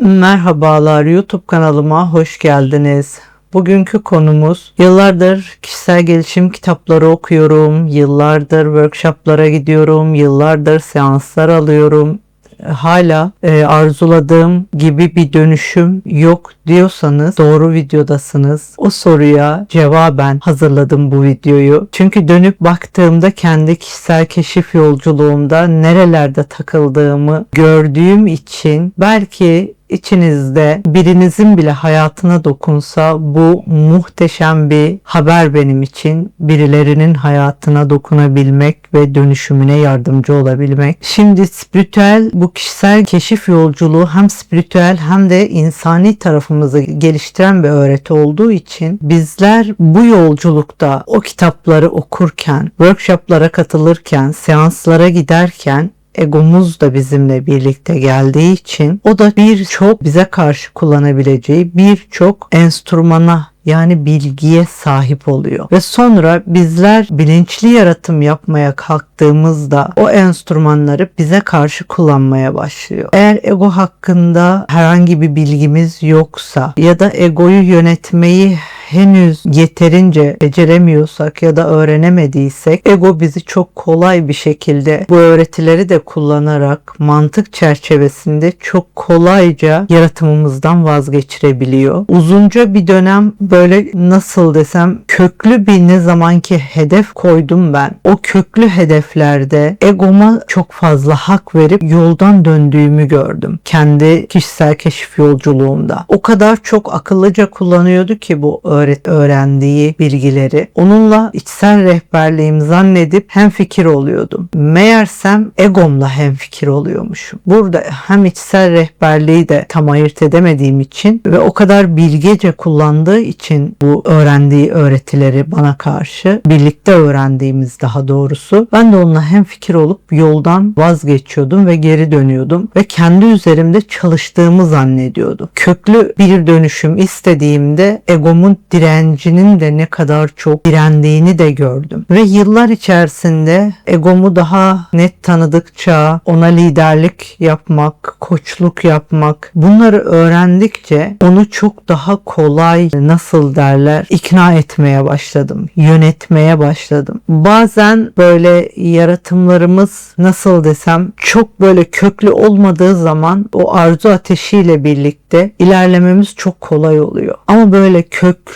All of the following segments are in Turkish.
Merhabalar YouTube kanalıma hoş geldiniz. Bugünkü konumuz yıllardır kişisel gelişim kitapları okuyorum, yıllardır workshoplara gidiyorum, yıllardır seanslar alıyorum. Hala e, arzuladığım gibi bir dönüşüm yok diyorsanız doğru videodasınız. O soruya cevaben hazırladım bu videoyu. Çünkü dönüp baktığımda kendi kişisel keşif yolculuğumda nerelerde takıldığımı gördüğüm için belki içinizde birinizin bile hayatına dokunsa bu muhteşem bir haber benim için. Birilerinin hayatına dokunabilmek ve dönüşümüne yardımcı olabilmek. Şimdi spiritüel bu kişisel keşif yolculuğu hem spiritüel hem de insani tarafımızı geliştiren bir öğreti olduğu için bizler bu yolculukta o kitapları okurken, workshoplara katılırken, seanslara giderken egomuz da bizimle birlikte geldiği için o da birçok bize karşı kullanabileceği birçok enstrümana yani bilgiye sahip oluyor. Ve sonra bizler bilinçli yaratım yapmaya kalktığımızda o enstrümanları bize karşı kullanmaya başlıyor. Eğer ego hakkında herhangi bir bilgimiz yoksa ya da egoyu yönetmeyi henüz yeterince beceremiyorsak ya da öğrenemediysek ego bizi çok kolay bir şekilde bu öğretileri de kullanarak mantık çerçevesinde çok kolayca yaratımımızdan vazgeçirebiliyor. Uzunca bir dönem böyle nasıl desem köklü bir ne zamanki hedef koydum ben. O köklü hedeflerde egoma çok fazla hak verip yoldan döndüğümü gördüm. Kendi kişisel keşif yolculuğumda. O kadar çok akıllıca kullanıyordu ki bu öğret öğrendiği bilgileri. Onunla içsel rehberliğim zannedip hem fikir oluyordum. Meğersem egomla hem fikir oluyormuşum. Burada hem içsel rehberliği de tam ayırt edemediğim için ve o kadar bilgece kullandığı için bu öğrendiği öğretileri bana karşı birlikte öğrendiğimiz daha doğrusu ben de onunla hem fikir olup yoldan vazgeçiyordum ve geri dönüyordum ve kendi üzerimde çalıştığımı zannediyordum. Köklü bir dönüşüm istediğimde egomun direncinin de ne kadar çok direndiğini de gördüm. Ve yıllar içerisinde egomu daha net tanıdıkça ona liderlik yapmak, koçluk yapmak bunları öğrendikçe onu çok daha kolay nasıl derler ikna etmeye başladım. Yönetmeye başladım. Bazen böyle yaratımlarımız nasıl desem çok böyle köklü olmadığı zaman o arzu ateşiyle birlikte ilerlememiz çok kolay oluyor. Ama böyle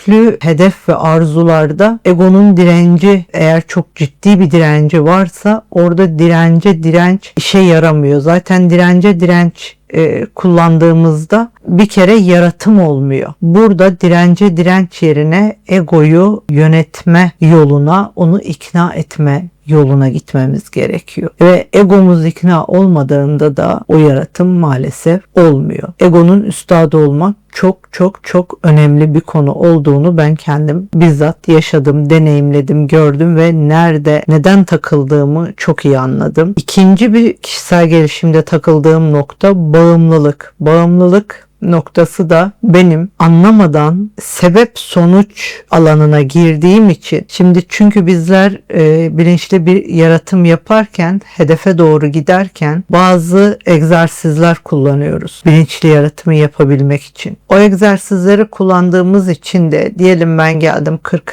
köklü hedef ve arzularda egonun direnci eğer çok ciddi bir direnci varsa orada dirence direnç işe yaramıyor. Zaten dirence direnç e, kullandığımızda bir kere yaratım olmuyor. Burada dirence direnç yerine egoyu yönetme yoluna, onu ikna etme yoluna gitmemiz gerekiyor. Ve egomuz ikna olmadığında da o yaratım maalesef olmuyor. Egonun üstadı olmak çok çok çok önemli bir konu olduğunu ben kendim bizzat yaşadım, deneyimledim, gördüm ve nerede, neden takıldığımı çok iyi anladım. İkinci bir kişisel gelişimde takıldığım nokta bağımlılık. Bağımlılık noktası da benim anlamadan sebep sonuç alanına girdiğim için şimdi çünkü bizler e, bilinçli bir yaratım yaparken hedefe doğru giderken bazı egzersizler kullanıyoruz bilinçli yaratımı yapabilmek için. O egzersizleri kullandığımız için de diyelim ben geldim 40.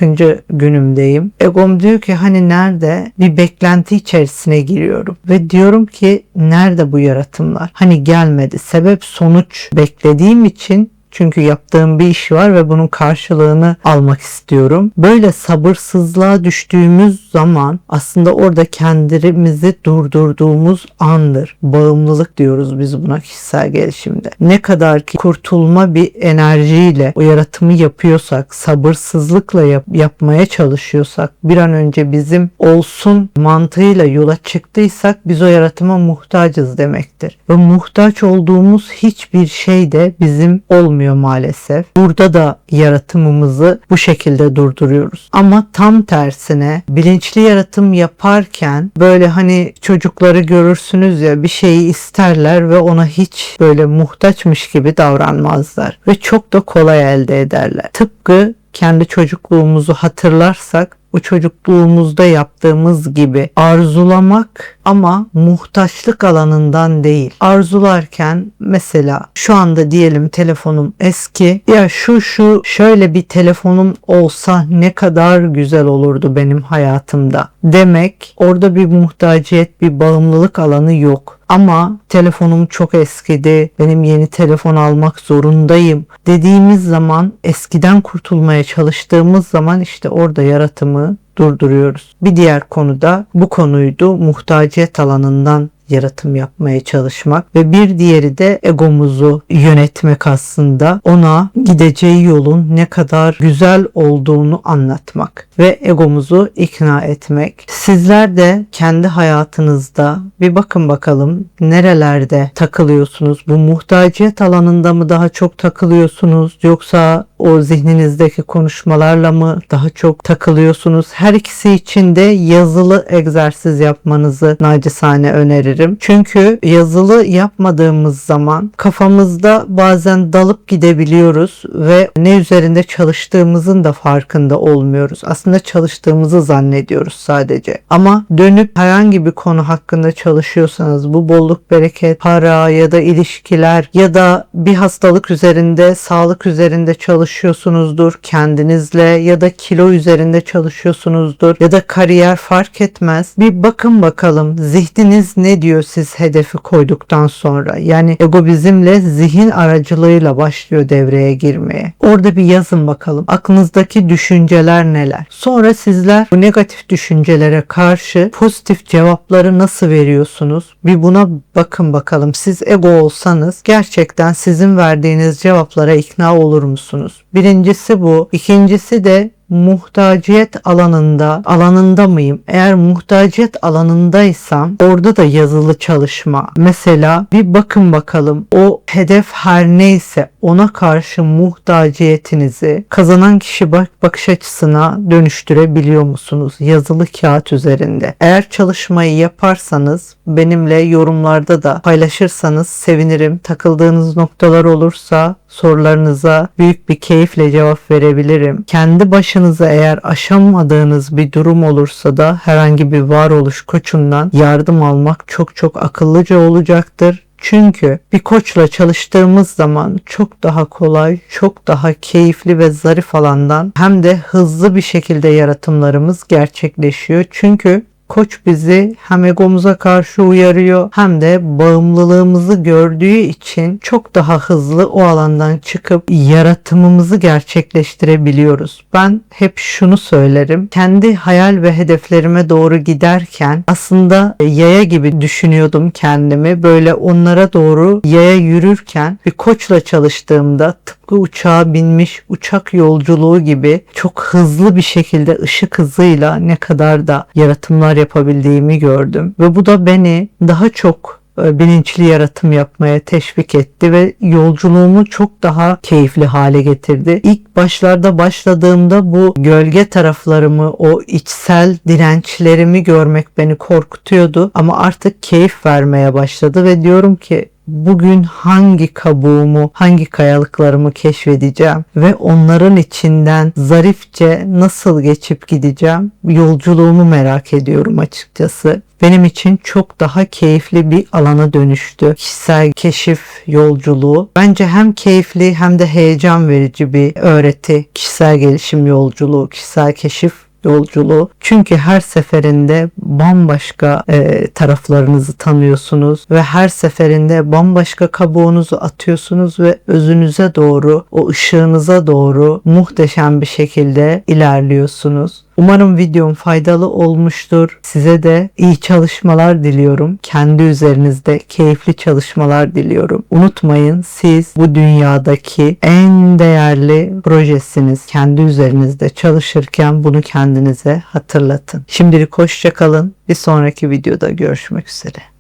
günümdeyim. Egom diyor ki hani nerede bir beklenti içerisine giriyorum ve diyorum ki nerede bu yaratımlar? Hani gelmedi. Sebep sonuç bekledi istediğim için çünkü yaptığım bir iş var ve bunun karşılığını almak istiyorum. Böyle sabırsızlığa düştüğümüz zaman aslında orada kendimizi durdurduğumuz andır. Bağımlılık diyoruz biz buna kişisel gelişimde. Ne kadar ki kurtulma bir enerjiyle o yaratımı yapıyorsak, sabırsızlıkla yap- yapmaya çalışıyorsak, bir an önce bizim olsun mantığıyla yola çıktıysak biz o yaratıma muhtacız demektir. Ve muhtaç olduğumuz hiçbir şey de bizim olmuyor olmuyor maalesef. Burada da yaratımımızı bu şekilde durduruyoruz. Ama tam tersine bilinçli yaratım yaparken böyle hani çocukları görürsünüz ya bir şeyi isterler ve ona hiç böyle muhtaçmış gibi davranmazlar ve çok da kolay elde ederler. Tıpkı kendi çocukluğumuzu hatırlarsak o çocukluğumuzda yaptığımız gibi arzulamak ama muhtaçlık alanından değil. Arzularken mesela şu anda diyelim telefonum eski. Ya şu şu şöyle bir telefonum olsa ne kadar güzel olurdu benim hayatımda demek. Orada bir muhtaciyet, bir bağımlılık alanı yok. Ama telefonum çok eskidi. Benim yeni telefon almak zorundayım dediğimiz zaman eskiden kurtulmaya çalıştığımız zaman işte orada yaratımı durduruyoruz. Bir diğer konu da bu konuydu. Muhtaciyet alanından yaratım yapmaya çalışmak ve bir diğeri de egomuzu yönetmek aslında ona gideceği yolun ne kadar güzel olduğunu anlatmak ve egomuzu ikna etmek. Sizler de kendi hayatınızda bir bakın bakalım nerelerde takılıyorsunuz? Bu muhtaciyet alanında mı daha çok takılıyorsunuz yoksa o zihninizdeki konuşmalarla mı daha çok takılıyorsunuz? Her ikisi için de yazılı egzersiz yapmanızı nacizane öneririm. Çünkü yazılı yapmadığımız zaman kafamızda bazen dalıp gidebiliyoruz ve ne üzerinde çalıştığımızın da farkında olmuyoruz. Aslında çalıştığımızı zannediyoruz sadece. Ama dönüp herhangi bir konu hakkında çalışıyorsanız bu bolluk, bereket, para ya da ilişkiler ya da bir hastalık üzerinde, sağlık üzerinde çalış çalışıyorsunuzdur kendinizle ya da kilo üzerinde çalışıyorsunuzdur ya da kariyer fark etmez. Bir bakın bakalım zihniniz ne diyor siz hedefi koyduktan sonra. Yani ego bizimle zihin aracılığıyla başlıyor devreye girmeye. Orada bir yazın bakalım. Aklınızdaki düşünceler neler? Sonra sizler bu negatif düşüncelere karşı pozitif cevapları nasıl veriyorsunuz? Bir buna bakın bakalım. Siz ego olsanız gerçekten sizin verdiğiniz cevaplara ikna olur musunuz? Birincisi bu. İkincisi de muhtaciyet alanında alanında mıyım? Eğer muhtaciyet alanındaysam orada da yazılı çalışma. Mesela bir bakın bakalım o hedef her neyse ona karşı muhtaciyetinizi kazanan kişi bak bakış açısına dönüştürebiliyor musunuz? Yazılı kağıt üzerinde. Eğer çalışmayı yaparsanız benimle yorumlarda da paylaşırsanız sevinirim. Takıldığınız noktalar olursa sorularınıza büyük bir keyifle cevap verebilirim. Kendi başınıza eğer aşamadığınız bir durum olursa da herhangi bir varoluş koçundan yardım almak çok çok akıllıca olacaktır. Çünkü bir koçla çalıştığımız zaman çok daha kolay, çok daha keyifli ve zarif alandan hem de hızlı bir şekilde yaratımlarımız gerçekleşiyor. Çünkü Koç bizi hem egomuza karşı uyarıyor hem de bağımlılığımızı gördüğü için çok daha hızlı o alandan çıkıp yaratımımızı gerçekleştirebiliyoruz. Ben hep şunu söylerim. Kendi hayal ve hedeflerime doğru giderken aslında yaya gibi düşünüyordum kendimi. Böyle onlara doğru yaya yürürken bir koçla çalıştığımda tıpkı uçağa binmiş uçak yolculuğu gibi çok hızlı bir şekilde ışık hızıyla ne kadar da yaratımlar yapabildiğimi gördüm. Ve bu da beni daha çok e, bilinçli yaratım yapmaya teşvik etti ve yolculuğumu çok daha keyifli hale getirdi. İlk başlarda başladığımda bu gölge taraflarımı, o içsel dirençlerimi görmek beni korkutuyordu ama artık keyif vermeye başladı ve diyorum ki bugün hangi kabuğumu, hangi kayalıklarımı keşfedeceğim ve onların içinden zarifçe nasıl geçip gideceğim yolculuğumu merak ediyorum açıkçası. Benim için çok daha keyifli bir alana dönüştü. Kişisel keşif yolculuğu. Bence hem keyifli hem de heyecan verici bir öğreti. Kişisel gelişim yolculuğu, kişisel keşif yolculuğu. Çünkü her seferinde bambaşka e, taraflarınızı tanıyorsunuz ve her seferinde bambaşka kabuğunuzu atıyorsunuz ve özünüze doğru, o ışığınıza doğru muhteşem bir şekilde ilerliyorsunuz. Umarım videom faydalı olmuştur. Size de iyi çalışmalar diliyorum. Kendi üzerinizde keyifli çalışmalar diliyorum. Unutmayın siz bu dünyadaki en değerli projesiniz. Kendi üzerinizde çalışırken bunu kendinize hatırlatın. Şimdilik hoşça kalın. Bir sonraki videoda görüşmek üzere.